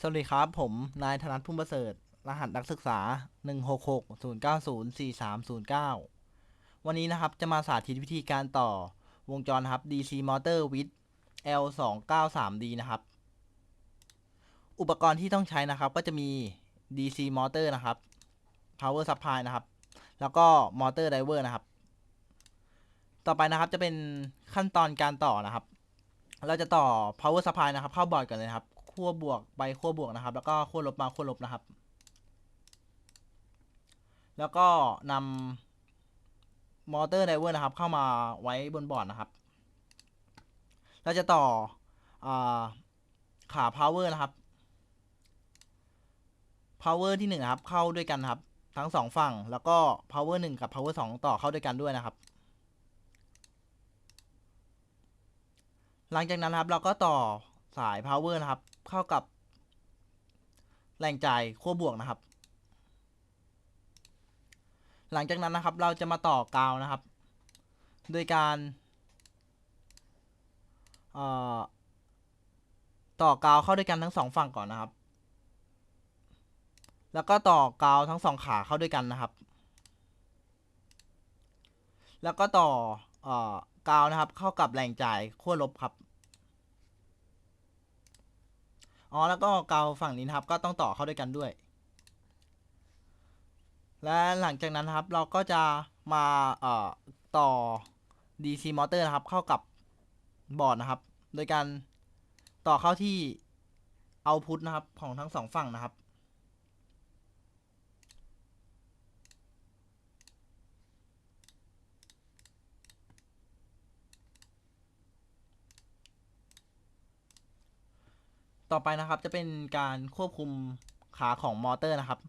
สวัสดีครับผมนายธนัทพุ่มประเสริฐ รหัสนักศึกษา 166-090-4309 วันนี้นะครับจะมาสาธิตวิธีการต่อวงจรครับ DC motor with L293D นะครับ อุปกรณ์ที่ต้องใช้นะครับก็จะมี DC motor นะครับ power supply นะครับ แล้วก็ motor driver นะครับ ต่อไปนะครับจะเป็นขั้นตอนการต่อนะครับ เราจะต่อ power supply นะครับ เข้าบอร์ดก่อนเลยครับ ขั้วบวกไปขั้วบวกนะครับ แล้วก็ขั้วลบมาขั้วลบนะครับ แล้วก็นำมอเตอร์ไดเวอร์นะครับ เข้ามาไว้บนบอร์ดนะครับ เราจะต่ออาขา power นะครับ power ที่หนึ่งนะครับ เข้าด้วยกันครับ ทั้งสองฝั่ง แล้วก็ power หนึ่งกับ power สองต่อเข้าด้วยกันด้วยนะครับ หลังจากนั้นครับ เราก็ต่อ สาย power นะครับ เข้ากับ แรงจ่ายขั้วบวกนะครับ หลังจากนั้นนะครับ เราจะมาต่อกาวนะครับ โดยการต่อกาวเข้าด้วยกันทั้งสองฝั่งก่อนนะครับ แล้วก็ต่อกาวทั้งสองขาเข้าด้วยกันนะครับ แล้วก็ต่ออกาวนะครับ เข้ากับแรงจ่ายขั้วลบครับ อ๋อแล้วก็เกาวฝั่งนี้นะครับ ก็ต้องต่อเข้าด้วยกันด้วย และหลังจากนั้นครับเราก็จะมาเอ่อต่อ DC motor นะครับ เข้ากับบอร์ดนะครับ โดยการต่อเข้าที่เอาพุทนะครับของทั้งสองฝั่งนะครับ ต่อไปนะครับจะเป็นการควบคุมขาของมอเตอร์นะครับ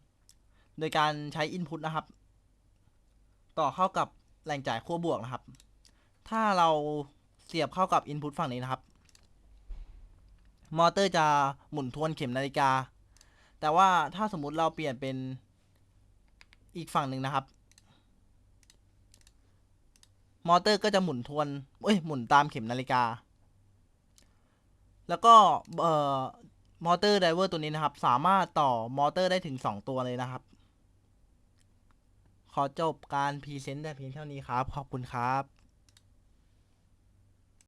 โดยการใช้ Input นะครับ ต่อเข้ากับแรงจ่ายขั้วบวกนะครับ ถ้าเราเสียบเข้ากับ Input ฝั่งนี้นะครับ มอเตอร์จะหมุนทวนเข็มนาฬิกา แต่ว่าถ้าสมมุติเราเปลี่ยนเป็นอีกฝั่งหนึ่งนะครับ มอเตอร์ก็จะหมุนทวนเอ้ยหมุนตามเข็มนาฬิกา แล้วก็เอ่อมอเตอร์ไดเวอร์ตัวนี้นะครับ สามารถต่อมอเตอร์ได้ถึง 2 ตัวเลยนะครับ ขอจบการพรีเซนต์แต่เพียงเท่านี้ครับ ขอบคุณครับ